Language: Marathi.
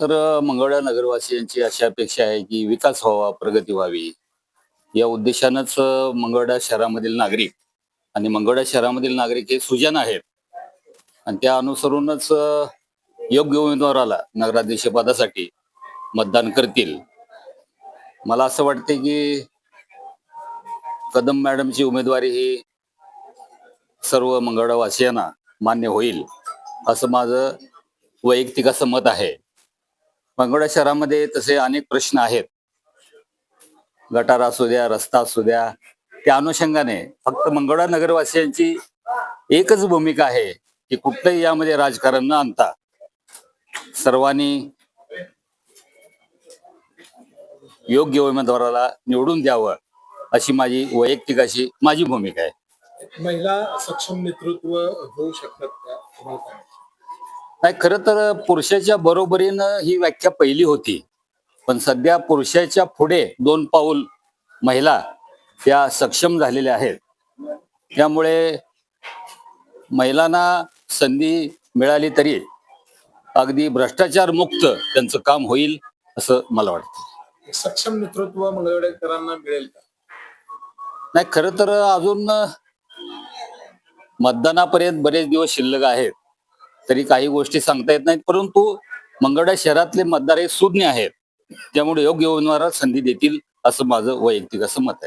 तर मंगळा नगरवासियांची अशी अपेक्षा आहे की विकास व्हावा प्रगती व्हावी. या उद्देशानंच मंगळा शहरामधील नागरिक आणि मंगळा शहरामधील नागरिक हे सुजन आहेत. आणि त्या अनुसरूनच योग्य उमेदवाराला नगराध्यक्ष पदासाठी मतदान करतील. मला असं वाटते की कदम मॅडमची उमेदवारी ही सर्व मंगळवासियांना मान्य होईल असं माझं वैयक्तिक असं मत आहे. मंगळा शहरामध्ये तसे अनेक प्रश्न आहेत. गटार असू द्या रस्ता असू द्या त्या अनुषंगाने फक्त मंगळा नगरवासियांची एकच भूमिका आहे की कुठलंही यामध्ये राजकारण न आणता सर्वांनी योग्य उमेदवाराला निवडून द्यावं अशी माझी वैयक्तिक अशी माझी भूमिका आहे. महिला सक्षम नेतृत्व होऊ शकतात का? नाही खरं तर पुरुषाच्या बरोबरीनं ही व्याख्या पहिली होती. पण सध्या पुरुषाच्या पुढे दोन पाऊल महिला त्या सक्षम झालेल्या आहेत. त्यामुळे महिलांना संधी मिळाली तरी अगदी भ्रष्टाचार मुक्त त्यांचं काम होईल असं मला वाटतं. सक्षम नेतृत्व मंगळवेडेकरांना मिळेल का? नाही खरं तर अजून मतदानापर्यंत बरेच दिवस शिल्लक आहेत. तरी काही गोष्टी सांगता येत नाहीत परंतु मंगळा शहरातले मतदार हे सुज्ञ आहेत. त्यामुळे योग्य उमेदवाराला संधी देतील असं माझं वैयक्तिक असं मत आहे.